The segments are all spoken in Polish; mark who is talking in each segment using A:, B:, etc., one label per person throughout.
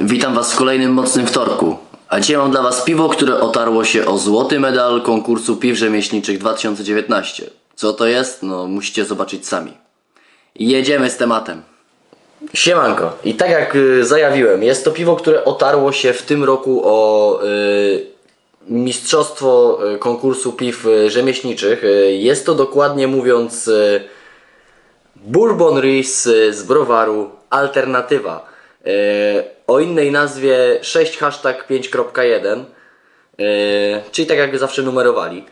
A: Witam Was w kolejnym mocnym wtorku. A dzisiaj mam dla Was piwo, które otarło się o złoty medal konkursu piw rzemieślniczych 2019. Co to jest? No, musicie zobaczyć sami. Jedziemy z tematem. Siemanko. I tak jak y, zajawiłem, jest to piwo, które otarło się w tym roku o y, mistrzostwo y, konkursu piw y, rzemieślniczych. Y, jest to dokładnie mówiąc y, Bourbon Reese z browaru Alternatywa. E, o innej nazwie 6 hashtag 5.1, e, czyli tak jak zawsze numerowali.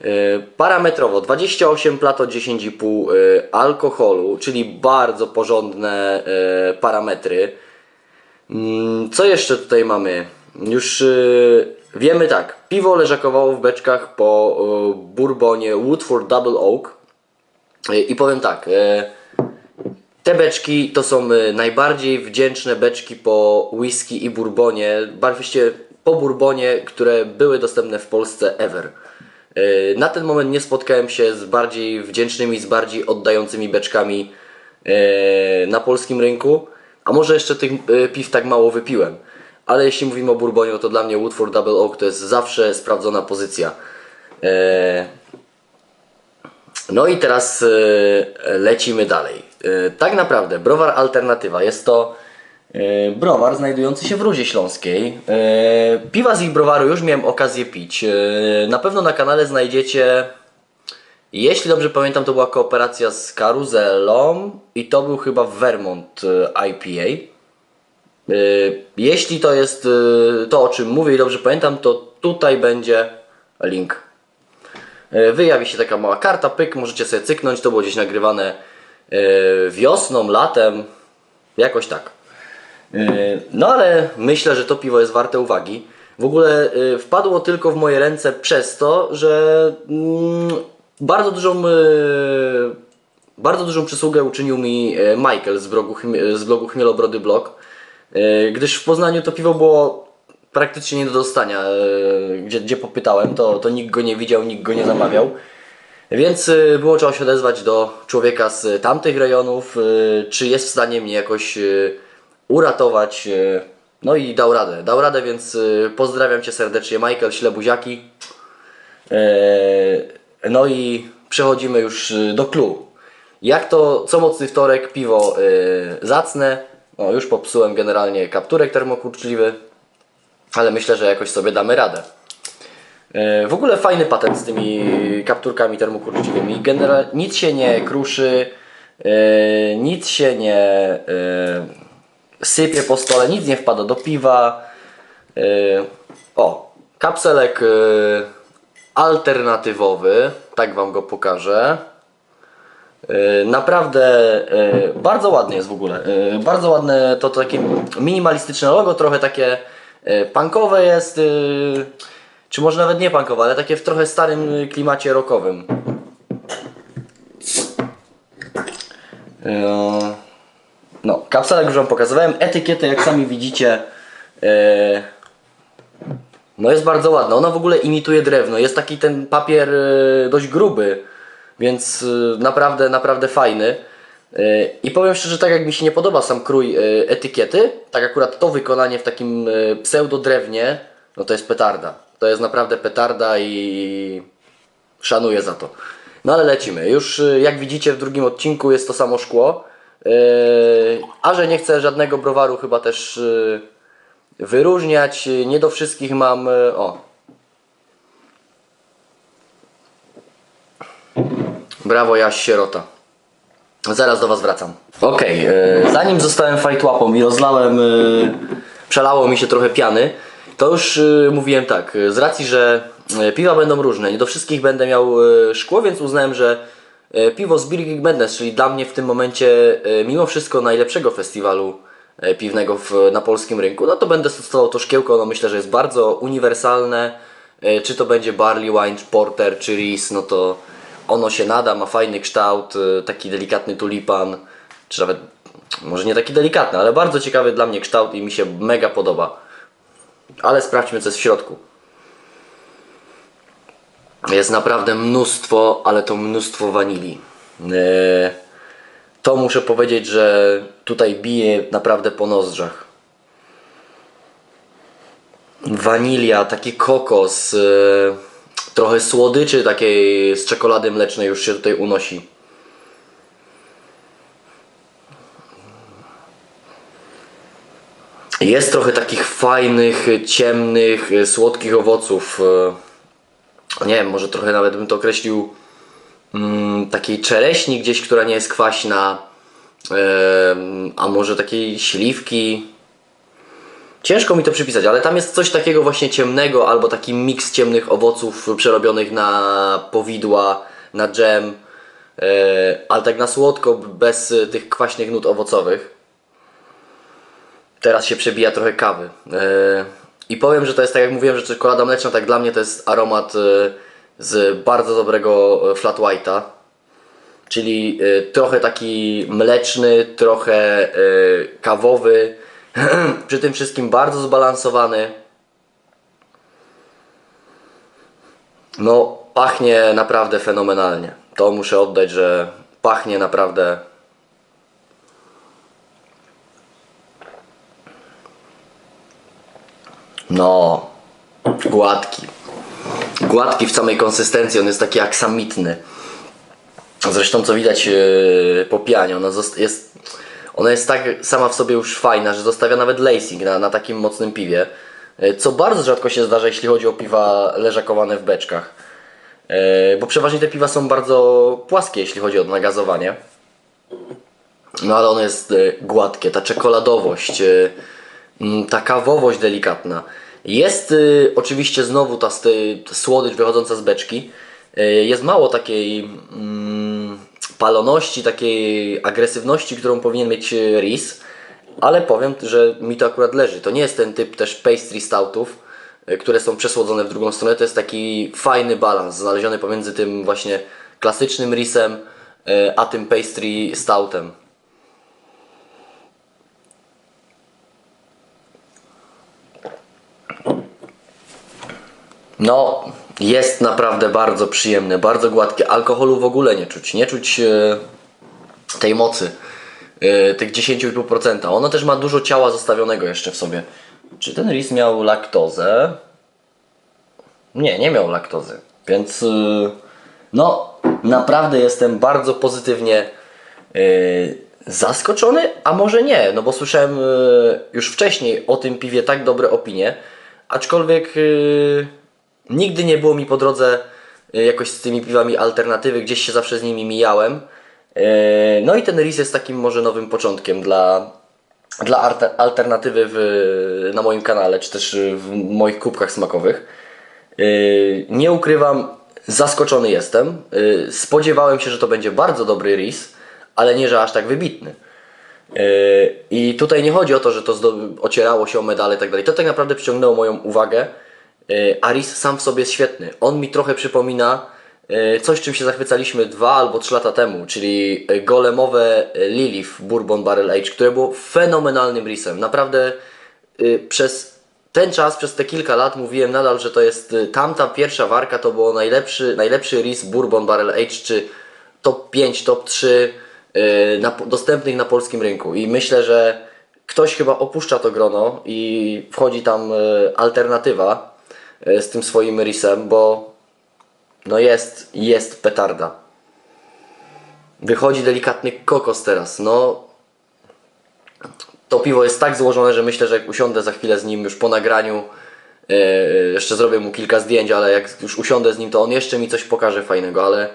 A: E, parametrowo 28 plato 10,5 e, alkoholu, czyli bardzo porządne e, parametry. Mm, Co jeszcze tutaj mamy? Już wiemy tak, piwo leżakowało w beczkach po bourbonie Woodford Double Oak. I powiem tak, te beczki to są y, najbardziej wdzięczne beczki po whisky i bourbonie, właściwie po bourbonie, które były dostępne w Polsce ever. Y, Na ten moment nie spotkałem się z bardziej wdzięcznymi, z bardziej oddającymi beczkami y, na polskim rynku, a może jeszcze tych piw tak mało wypiłem. Ale jeśli mówimy o bourbonie, no to dla mnie Woodford Double Oak to jest zawsze sprawdzona pozycja. No i teraz lecimy dalej. Y, tak naprawdę browar Alternatywa jest to y, browar znajdujący się w Rudzie Śląskiej. Y, piwa z ich browaru już miałem okazję pić. Na pewno na kanale znajdziecie, jeśli dobrze pamiętam, to była kooperacja z Karuzelą i to był chyba Vermont IPA. Jeśli to jest to, o czym mówię i dobrze pamiętam, to tutaj będzie link. Wyjawi się taka mała karta, pyk, możecie sobie cyknąć, to było gdzieś nagrywane wiosną, latem, jakoś tak. Y, No ale myślę, że to piwo jest warte uwagi. W ogóle y, wpadło tylko w moje ręce przez to, że mm, bardzo dużą bardzo dużą przysługę uczynił mi e, Michael z blogu, z blogu Chmielobrody Blog, e, gdyż w Poznaniu to piwo było praktycznie nie do dostania. e, Gdzie, gdzie popytałem, to, to nikt go nie widział, nikt go nie zamawiał. Więc e, było trzeba się odezwać do człowieka z tamtych rejonów, e, czy jest w stanie mnie jakoś e, uratować. e, No i dał radę. Dał radę, więc e, pozdrawiam Cię serdecznie, Michael, śle buziaki. Eee, No i przechodzimy już y, do clue. Jak to co mocny wtorek piwo zacne. No już popsułem generalnie kapturek termokurczliwy, ale myślę, że jakoś sobie damy radę. Yy, w ogóle fajny patent z tymi kapturkami termokurczliwymi. General, nic się nie kruszy, yy, nic się nie yy, sypie po stole, nic nie wpada do piwa. O, kapselek alternatywowy, tak Wam go pokażę. Naprawdę bardzo ładny jest w ogóle. Bardzo ładne to takie minimalistyczne logo, trochę takie punkowe jest, czy może nawet nie punkowe, ale takie w trochę starym yy, klimacie rockowym. Yy, No, kapselek już Wam pokazywałem. Etykietę, jak sami widzicie, yy, no jest bardzo ładna. Ona w ogóle imituje drewno. Jest taki ten papier e, dość gruby, więc e, naprawdę, naprawdę fajny. E, I powiem szczerze, tak jak mi się nie podoba sam krój e, etykiety, tak akurat to wykonanie w takim e, pseudo drewnie, no to jest petarda. To jest naprawdę petarda i szanuję za to. No ale lecimy. Już e, jak widzicie w drugim odcinku jest to samo szkło. E, A że nie chcę żadnego browaru chyba też e, wyróżniać. Nie do wszystkich mam. O. Brawo, Jaś Sierota. Zaraz do Was wracam. E, zanim zostałem fajtłapą i rozlałem, przelało mi się trochę piany, to już e, mówiłem tak, e, z racji, że e, piwa będą różne, nie do wszystkich będę miał szkło, więc uznałem, że piwo z Geek Madness, czyli dla mnie w tym momencie mimo wszystko najlepszego festiwalu piwnego w, na polskim rynku, no to będę stosował to szkiełko, no myślę, że jest bardzo uniwersalne, czy to będzie barley wine, porter, czy ris, no to ono się nada, ma fajny kształt, taki delikatny tulipan, czy nawet może nie taki delikatny, ale bardzo ciekawy dla mnie kształt i mi się mega podoba. Ale sprawdźmy co jest w środku. Jest naprawdę mnóstwo, ale to mnóstwo wanilii. E, To muszę powiedzieć, że tutaj bije naprawdę po nozdrzach. wanilia, taki kokos, e, trochę słodyczy takiej z czekolady mlecznej już się tutaj unosi. Jest trochę takich fajnych, ciemnych, e, słodkich owoców. e, Nie wiem, może trochę nawet bym to określił mm, takiej czereśni gdzieś, która nie jest kwaśna, em, a może takiej śliwki. Ciężko mi to przypisać, ale tam jest coś takiego właśnie ciemnego, albo taki miks ciemnych owoców przerobionych na powidła, na dżem, e, ale tak na słodko, bez tych kwaśnych nut owocowych. Teraz się przebija trochę kawy. E, I powiem, że to jest tak jak mówiłem, że czekolada mleczna, tak dla mnie to jest aromat e, z bardzo dobrego e, flat white'a. Czyli trochę taki mleczny, trochę kawowy, przy tym wszystkim bardzo zbalansowany. No, pachnie naprawdę fenomenalnie. To muszę oddać, że pachnie naprawdę No, gładki. Gładki w samej konsystencji, on jest taki aksamitny. Zresztą co widać yy, po pianie, ona, jest, ona jest tak sama w sobie już fajna, że zostawia nawet lacing na, na takim mocnym piwie. Yy, co bardzo rzadko się zdarza, jeśli chodzi o piwa leżakowane w beczkach. Yy, bo przeważnie te piwa są bardzo płaskie, jeśli chodzi o nagazowanie. No ale ono jest e, gładkie, ta czekoladowość, e, mm, ta kawowość delikatna. Jest e, oczywiście znowu ta sty- słodycz wychodząca z beczki. E, Jest mało takiej mm, paloności, takiej agresywności, którą powinien mieć e, ris, ale powiem, że mi to akurat leży. To nie jest ten typ też pastry stoutów, e, które są przesłodzone w drugą stronę. To jest taki fajny balans znaleziony pomiędzy tym właśnie klasycznym risem, e, a tym pastry stoutem. No, jest naprawdę bardzo przyjemne, bardzo gładkie. Alkoholu w ogóle nie czuć. Nie czuć e, tej mocy, e, tych 10,5%. Ono też ma dużo ciała zostawionego jeszcze w sobie. Czy ten ris miał laktozę? Nie, nie miał laktozy. Więc e, no, naprawdę jestem bardzo pozytywnie zaskoczony, a może nie, no bo słyszałem już wcześniej o tym piwie tak dobre opinie, aczkolwiek nigdy nie było mi po drodze e, jakoś z tymi piwami alternatywy, gdzieś się zawsze z nimi mijałem. E, No i ten Ris jest takim może nowym początkiem dla, dla alternatywy w, na moim kanale, czy też w moich kubkach smakowych. Yy, Nie ukrywam, zaskoczony jestem. Spodziewałem się, że to będzie bardzo dobry ris, ale nie, że aż tak wybitny. I tutaj nie chodzi o to, że to ocierało się o medale i tak dalej. To tak naprawdę przyciągnęło moją uwagę. Yy, A ris sam w sobie jest świetny. On mi trochę przypomina yy, coś, czym się zachwycaliśmy dwa albo trzy lata temu, czyli yy, golemowe Lilith Bourbon Barrel Age, które było fenomenalnym risem. Naprawdę przez ten czas, przez te kilka lat mówiłem nadal, że to jest tamta pierwsza warka, to było najlepszy, najlepszy RIS Bourbon Barrel Age, czy top 5, top 3 y, na, dostępnych na polskim rynku. I myślę, że ktoś chyba opuszcza to grono i wchodzi tam alternatywa z tym swoim RISem, bo no jest, jest petarda. Wychodzi delikatny kokos teraz. No, to piwo jest tak złożone, że myślę, że jak usiądę za chwilę z nim już po nagraniu, yy, jeszcze zrobię mu kilka zdjęć, ale jak już usiądę z nim, to on jeszcze mi coś pokaże fajnego, ale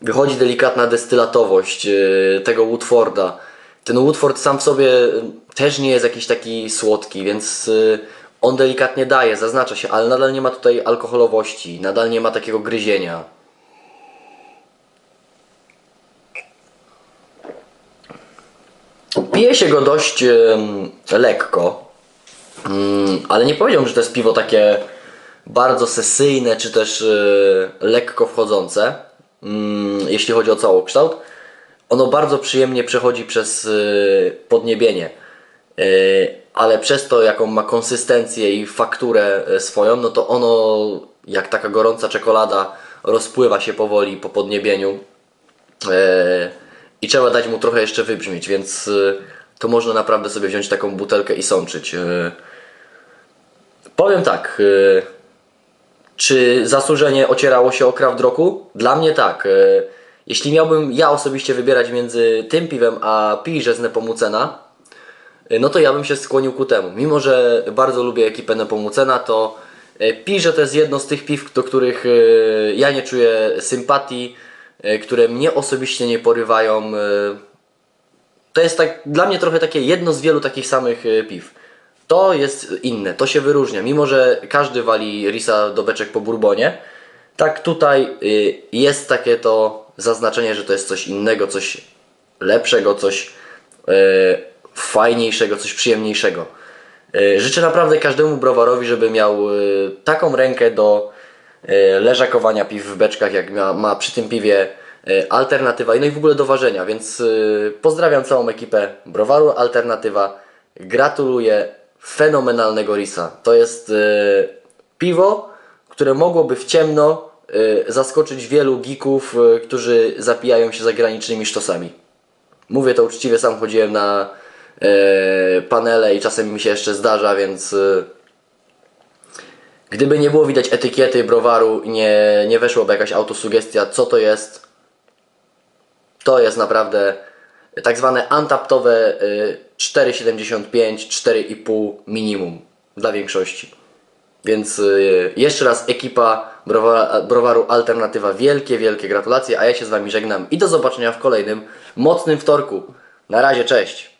A: wychodzi delikatna destylatowość yy, tego Woodforda. Ten Woodford sam w sobie też nie jest jakiś taki słodki, więc yy, on delikatnie daje, zaznacza się, ale nadal nie ma tutaj alkoholowości, nadal nie ma takiego gryzienia. Pije się go dość lekko, Mm, ale nie powiedziałbym, że to jest piwo takie bardzo sesyjne, czy też y, lekko wchodzące, mm, jeśli chodzi o całokształt. Ono bardzo przyjemnie przechodzi przez y, podniebienie, y, ale przez to, jaką ma konsystencję i fakturę y, swoją, no to ono, jak taka gorąca czekolada, rozpływa się powoli po podniebieniu. E, i trzeba dać mu trochę jeszcze wybrzmieć, więc e, to można naprawdę sobie wziąć taką butelkę i sączyć. E, Powiem tak. Czy zasłużenie ocierało się o kraft roku? Dla mnie tak. Jeśli miałbym ja osobiście wybierać między tym piwem a Pijże z Nepomucena, no to ja bym się skłonił ku temu. Mimo, że bardzo lubię ekipę Nepomucena, to y, Pijże to jest jedno z tych piw, do których y, ja nie czuję sympatii, które mnie osobiście nie porywają. to jest tak dla mnie trochę takie jedno z wielu takich samych piw. To jest inne, to się wyróżnia. Mimo, że każdy wali Risa do beczek po bourbonie, tak tutaj jest takie to zaznaczenie, że to jest coś innego, coś lepszego, coś fajniejszego, coś przyjemniejszego. Y, Życzę naprawdę każdemu browarowi, żeby miał y, taką rękę do y, leżakowania piw w beczkach, jak ma, przy tym piwie alternatywa no i w ogóle do ważenia, więc pozdrawiam całą ekipę browaru Alternatywa. Gratuluję fenomenalnego Risa. To jest piwo, które mogłoby w ciemno zaskoczyć wielu geeków, którzy zapijają się zagranicznymi sztosami. Mówię to uczciwie, sam chodziłem na e, panele i czasem mi się jeszcze zdarza, więc e, gdyby nie było widać etykiety browaru i nie, nie weszłoby jakaś autosugestia, co to jest, to jest naprawdę tak zwane untaptowe e, 4,75, 4,5 minimum dla większości. Więc jeszcze raz ekipa browaru Alternatywa wielkie, wielkie gratulacje, a ja się z Wami żegnam i do zobaczenia w kolejnym mocnym wtorku. Na razie, cześć!